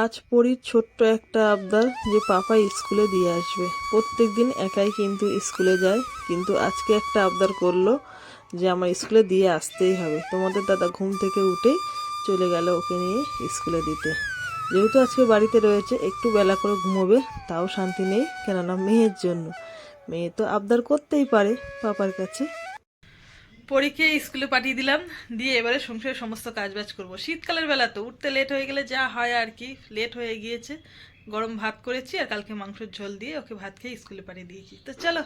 আজ পড়ি ছোট্ট একটা আবদার যে পাপা স্কুলে দিয়ে আসবে। প্রত্যেক দিন একাই কিন্তু স্কুলে যায়, কিন্তু আজকে একটা আবদার করল যে আমার স্কুলে দিয়ে আসতেই হবে। তোমাদের দাদা ঘুম থেকে উঠেই চলে গেল ওকে নিয়ে স্কুলে দিতে। যেহেতু আজকে বাড়িতে রয়েছে, একটু বেলা করে ঘুমোবে, তাও শান্তি নেই, কেননা মেয়ের জন্য। মেয়ে তো আবদার করতেই পারে পাপার কাছে। পরীক্ষা স্কুলে পাঠিয়ে দিলাম, দিয়ে এবারে সংসারের সমস্ত কাজবাজ করব। শীতকালের বেলা তো, উঠতে লেট হয়ে গেলে যা হয় আর কি লেট হয়ে গিয়েছে। গরম ভাত করেছি আর কালকে মাংসের ঝোল দিয়ে ওকে ভাত খেয়ে স্কুলে পাঠিয়ে দিয়েছি। তো চলো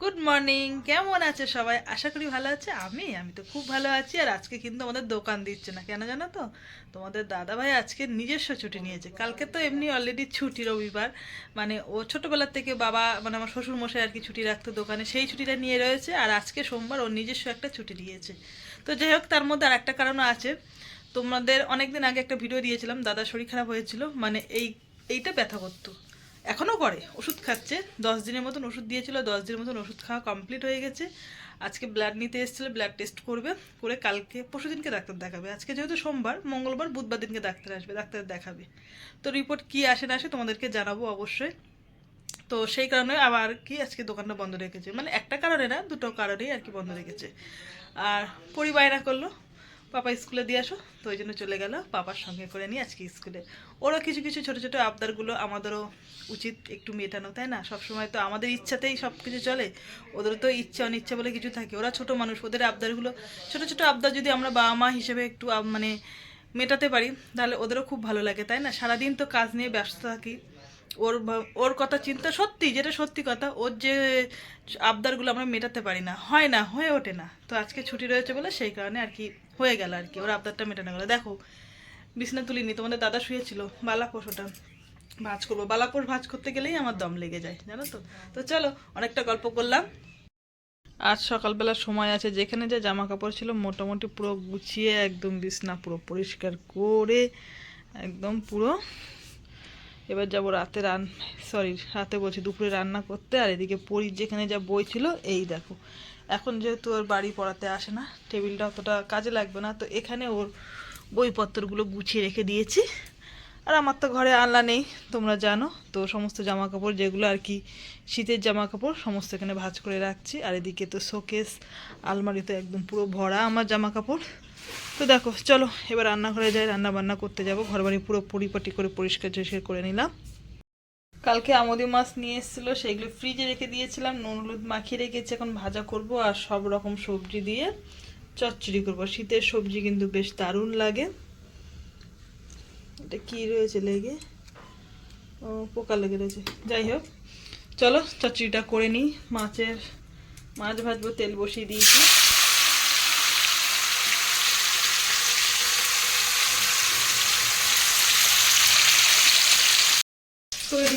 গুড মর্নিং কেমন আছে সবাই? আশা করি ভালো আছে। আমি আমি তো খুব ভালো আছি আর আজকে কিন্তু আমাদের দোকান দিচ্ছে না। কেন জানো তো? তোমাদের দাদা ভাই আজকে নিজস্ব ছুটি নিয়েছে। কালকে তো এমনি অলরেডি ছুটি রবিবার। মানে ও ছোটোবেলার থেকে বাবা মানে আমার শ্বশুর মশাই আর কি ছুটি রাখতো দোকানে, সেই ছুটিটা নিয়ে রয়েছে আর আজকে সোমবার ওর নিজস্ব একটা ছুটি নিয়েছে। তো যাই হোক, তার মধ্যে আর একটা কারণও আছে। তোমাদের অনেকদিন আগে একটা ভিডিও দিয়েছিলাম, দাদার শরীর খারাপ হয়েছিল। মানে এই এইটা ব্যথা করতো। এখনও করে, ওষুধ খাচ্ছে। দশ দিনের মতন ওষুধ দিয়েছিল, দশ দিনের মতন ওষুধ খাওয়া কমপ্লিট হয়ে গেছে। আজকে ব্লাড নিতে এসেছিল ব্লাড টেস্ট করবে, করে কালকে, পরশু দিনকে ডাক্তার দেখাবে। আজকে যেহেতু সোমবার, মঙ্গলবার, বুধবার দিনকে ডাক্তার আসবে, ডাক্তার দেখাবে। তো রিপোর্ট কি আসে না আসে তোমাদেরকে জানাব অবশ্যই। তো সেই কারণে আবার কি আজকে দোকানটা বন্ধ রেখেছে। মানে একটা কারণে না, দুটো কারণেই আর কি বন্ধ রেখেছে। আর পরিবায়না করল পাপা স্কুলে দিয়ে আসো। তো ওই জন্য চলে গেল। পাপার সঙ্গে করে নিয়ে আজকে স্কুলে। ওরও কিছু কিছু ছোটো ছোটো আবদারগুলো আমাদেরও উচিত একটু মেটানো, তাই না? সবসময় তো আমাদের ইচ্ছাতেই সব কিছু চলে। ওদেরও তো ইচ্ছা অনিচ্ছা বলে কিছু থাকে। ওরা ছোট মানুষ, ওদের আবদারগুলো, ছোট ছোট আবদার যদি আমরা বাবা মা হিসেবে একটু মানে মেটাতে পারি, তাহলে ওদেরও খুব ভালো লাগে, তাই না? সারাদিন তো কাজ নিয়ে ব্যস্ত থাকি। ওর ওর কথা চিন্তা সত্যি, যেটা সত্যি কথা, ওর যে আবদারগুলো আমরা মেটাতে পারি না, হয় না, হয়ে ওঠে না। তো আজকে ছুটি রয়েছে বলে সেই কারণে আর কি হয়ে গেল আর কি, ওর আবদারটা মেটানো গেলো। দেখো, বিছনা তুলিনি, তোমাদের দাদা শুয়েছিল বালাপোষ ওটা ভাজ করব। বালাপোষ ভাজ করতে গেলেই আমার দম লেগে যায়, জানো তো? তো চলো, অনেকটা গল্প করলাম। আজ সকালবেলা সময় আছে, যেখানে যা জামা কাপড় ছিল, মোটামুটি পুরো গুছিয়ে একদম বিছনা পুরো পরিষ্কার করে একদম পুরো এবার যাব রাতে রান সরি রাতে বলছি দুপুরে রান্না করতে, আর এদিকে পরীর যেখানে যা বই ছিল, এই দেখো। এখন যেহেতু ওর বাড়ি পড়াতে আসে না, টেবিলটা অতটা কাজে লাগবে না, তো এখানে ওর বইপত্রগুলো গুছিয়ে রেখে দিয়েছি। আর আমার তো ঘরে আনলা নেই, তোমরা জানো, তো সমস্ত জামা কাপড় যেগুলো আর কি, শীতের জামা কাপড় সমস্ত এখানে ভাজ করে রাখছি। আর এদিকে তো শোকেস আলমারিতে একদম পুরো ভরা আমার জামা কাপড় তো দেখো, চলো, এবার রান্নাঘরে যাই রান্না বান্না করতে যাব ঘর বাড়ি পুরো পরিপাটি করে পরিষ্কার টরিষ্কার করে নিলাম। কালকে আমদি মাছ নিয়ে এসেছিল, সেইগুলো ফ্রিজে রেখে দিয়েছিলাম, নুন হলুদ মাখিয়ে রেখেছি, এখন ভাজা করব আর সব রকম সবজি দিয়ে চচ্চড়ি করব। শীতের সবজি কিন্তু বেশ দারুণ লাগে। এটা কি রয়েছে লেগে? ও, পোকা লেগে রয়েছে। যাই হোক, চলো চচ্চড়িটা করে নিই। মাছের, মাছ ভাজবো, তেল বসিয়ে দিয়েছি।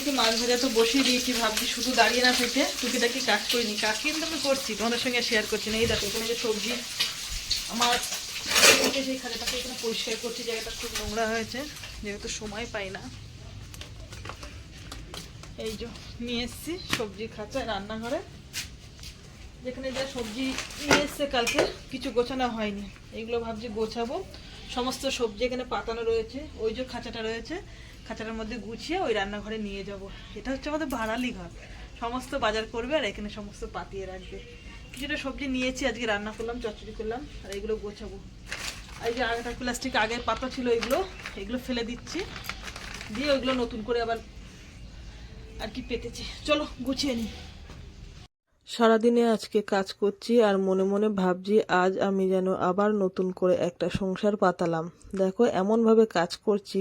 তো মাছ ভাজা তো বসিয়ে দিয়েছি, ভাবছি শুধু দাঁড়িয়ে না থেকে টুকিটাকি কাজ করিনি। কাজ কিন্তু আমি করছি, তোমাদের সঙ্গে শেয়ার করছি না। এই দেখো, এখানে যে সবজি, আমার সেই খাজাটাকে এখানে পরিষ্কার করছি, জায়গাটা খুব নোংরা হয়েছে, যেহেতু সময় পাই না। এই যে নিয়ে এসছি সবজি খাঁচা, রান্নাঘরে। যেখানে যা সবজি নিয়ে এসছে কালকে, কিছু গোছানো হয়নি। এগুলো ভাবছি গোছাবো। সমস্ত সবজি এখানে পাতানো রয়েছে, ওই যে খাঁচাটা রয়েছে। খাঁচাটার মধ্যে গুছিয়ে ওই রান্নাঘরে নিয়ে যাব। এটা হচ্ছে আমাদের ভাড়ালি ঘর। সমস্ত বাজার করবে আর এখানে সমস্ত পাতিয়ে রাখবে। কিছুটা সবজি নিয়েছি, আজকে রান্না করলাম চচড়ি করলাম, আর এগুলো গোছাবো। এই যে আগেটা প্লাস্টিক, আগের পাতা ছিল এগুলো এগুলো ফেলে দিচ্ছি। দিয়ে ওইগুলো নতুন করে আবার আর কি পেতেছি। চলো, গুছিয়ে নিই। সারাদিনে আজকে কাজ করছি আর মনে মনে ভাবছি আজ আমি যেন আবার নতুন করে একটা সংসার পাতালাম। দেখো, এমনভাবে কাজ করছি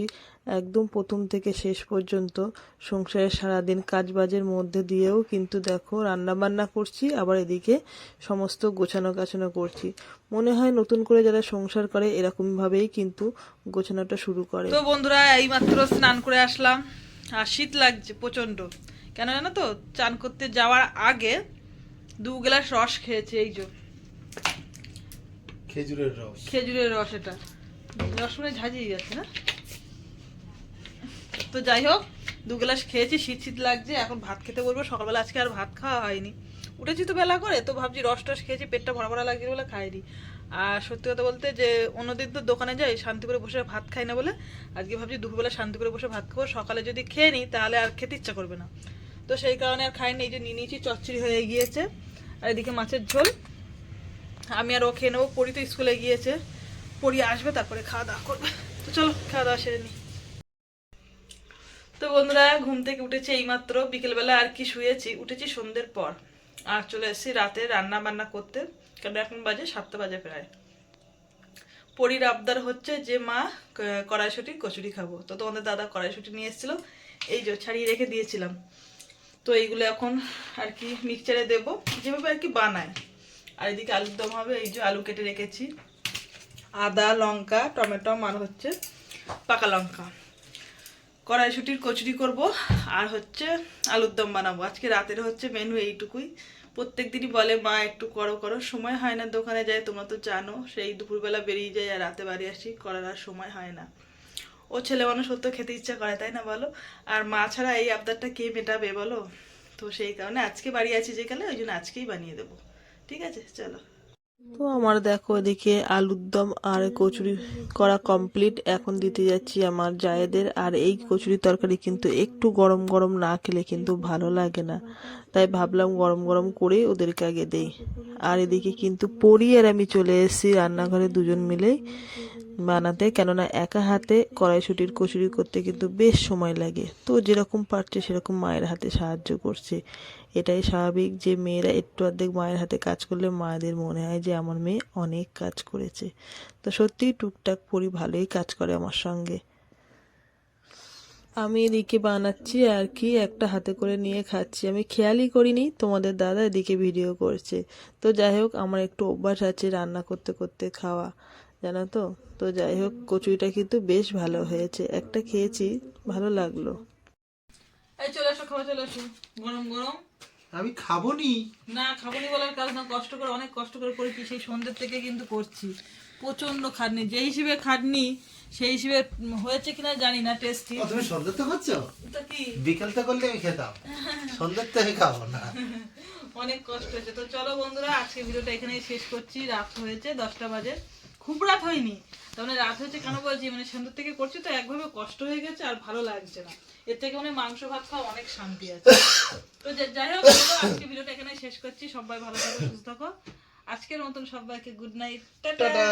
একদম প্রথম থেকে শেষ পর্যন্ত। সংসারের সারাদিন কাজবাজের মধ্যে দিয়েও কিন্তু দেখো রান্না বান্না করছি, আবার এদিকে সমস্ত গোছানো গাছানো করছি। মনে হয় নতুন করে যারা সংসার করে এরকমভাবেই কিন্তু গোছানোটা শুরু করে। তো বন্ধুরা, এইমাত্র স্নান করে আসলাম। আর শীত লাগছে প্রচণ্ড। কেন জানো তো? চান করতে যাওয়ার আগে দু গ্লাস রস খেয়েছে এই যে। খেজুরের রস। খেজুরের রস এটা। রস মানে ঝাঁঝিয়ে যাচ্ছে না? তো যাই হোক দু গ্লাস খেয়েছি শীত শীত লাগছে এখন ভাত খেতে বলব। সকালবেলা আজকে আর ভাত খাওয়া হয়নি। উঠেছি তো বেলা করে তো ভাবছি রস টস খেয়েছি পেটটা ভরা ভরা লাগছে বলে খাইনি। আর সত্যি কথা বলতে যে অন্যদিন তো দোকানে যাই শান্তি করে বসে ভাত খাই না বলে আজকে ভাবছি দুপুরবেলা শান্তি করে বসে ভাত খাব। সকালে যদি খেয়ে নিই তাহলে আর খেতে ইচ্ছা করবে না। তো সেই কারণে আর খাইনি এই যে নিয়ে নিয়েছি চচ্চড়ি হয়ে গিয়েছে। আর এদিকে মাছের ঝোল। আমি আর ও খেয়ে নেব। পরি তো স্কুলে গিয়েছে। পরি আসবে, তারপরে খাওয়া দাওয়া করবে। তো চলো, খাওয়া দাওয়া সেরে নিই। তো বন্ধুরা, ঘুম থেকে উঠেছি এইমাত্র। বিকেলবেলা আর কি শুয়েছি? উঠেছি সন্ধ্যের পর। আর চলে এসেছি রাতে রান্না বান্না করতে। কারণ এখন বাজে? সাতটা বাজে প্রায়। পরির আবদার হচ্ছে যে, মা, ক- কড়াইশুটির কচুরি খাব। তো তোমাদের দাদা কড়াইশুটি নিয়ে এসেছিল। এই যে, ছাড়িয়ে রেখে দিয়েছিলাম। তো এইগুলো এখন আর কি মিক্সচারে দেবো। যেভাবে আর কি বানায়। আর এদিকে আলুর দম হবে, এই যে আলু কেটে রেখেছি। আদা, লঙ্কা, টমেটো, আর হচ্ছে পাকা লঙ্কা। কড়াইশুটির কচুরি করব, আর হচ্ছে আলুর দম বানাবো। আজকে রাতের হচ্ছে মেনু এইটুকুই। প্রত্যেক দিনই বলে, মা, একটু করো করো। সময় হয় না দোকানে যাই তোমরা তো জানো, সেই দুপুরবেলা বেরিয়ে যাই আর রাতে বাড়ি আসি, করার আর সময় হয় না। ও ছেলে মানুষ ওর তো খেতে ইচ্ছা করে, তাই না বলো? আর মা ছাড়া এই আবদারটা কে মেটাবে বলো? তো সেই কারণে আজকে বাড়ি আছি যেখানে ওই জন্য আজকেই বানিয়ে দেবো। ঠিক আছে? চলো। তো আমার দেখো এদিকে আলুর দম আর কচুরি করা কমপ্লিট এখন দিতে যাচ্ছি আমার জায়েদের। আর এই কচুরি তরকারি কিন্তু একটু গরম গরম না খেলে কিন্তু ভালো লাগে না। তাই ভাবলাম গরম গরম করে ওদেরকে আগে দেই। আর এদিকে কিন্তু পরি আর আমি চলে এসেছি রান্নাঘরে দুজন মিলেই। বানাতে কেননা একা হাতে কড়াইশুটির কচুরি করতে কিন্তু বেশ সময় লাগে। তো যেরকম পারছে, সেরকম মায়ের হাতে সাহায্য করছে। এটাই স্বাভাবিক যে মেয়েরা একটু অর্ধেক মায়ের হাতে কাজ করলে মায়েদের মনে হয় যে, আমার মেয়ে অনেক কাজ করেছে। তো সত্যিই টুকটাক পরি ভালোই কাজ করে আমার সঙ্গে। আমি এদিকে বানাচ্ছি, আর কি, একটা হাতে করে নিয়ে খাচ্ছি। আমি খেয়ালই করিনি, তোমাদের দাদা এদিকে ভিডিও করছে। তো যাই হোক, আমার একটু অভ্যাস আছে রান্না করতে করতে খাওয়া। জানো তো? তো যাই হোক কচুরিটা কিন্তু বেশ ভালো হয়েছে। একটা খেয়েছি ভালো লাগল। এই চলে আসো খাওয়া চলে আসো। গরম গরম। আমি খাব নি না খাবনি বলার কারণ না কষ্ট করে অনেক কষ্ট করে করেছি সেই সন্ধ্যের থেকে কিন্তু করছি। প্রচণ্ড খাটনি যে হিসেবে খাটনি সেই হিসেবে হয়েছে কিনা জানি না টেস্টি তুমি সন্ধ্যে তো করছ? তো কি? বিকেল তো করলে আমি খেতাম। সন্ধ্যের তো আমি খাব না। অনেক কষ্ট হয়েছে। তো চলো বন্ধুরা আজকে ভিডিওটা এখানেই শেষ করছি। রাত হয়েছে দশটা বাজে। খুব রাত হয়নি। তার মানে রাত হয়েছে কেন বলছি? মানে সন্ধ্যের থেকে করছি তো একভাবে কষ্ট হয়ে গেছে আর ভালো লাগছে না। এর থেকে মানে মাংস ভাত খাওয়া অনেক শান্তি আছে। তো যাই হোক আজকে ভিডিওটা এখানে শেষ করছি। সবাই ভালো থাকো সুস্থ থাকো। আজকের মতন সবাইকে গুড নাইট টাটা টাটা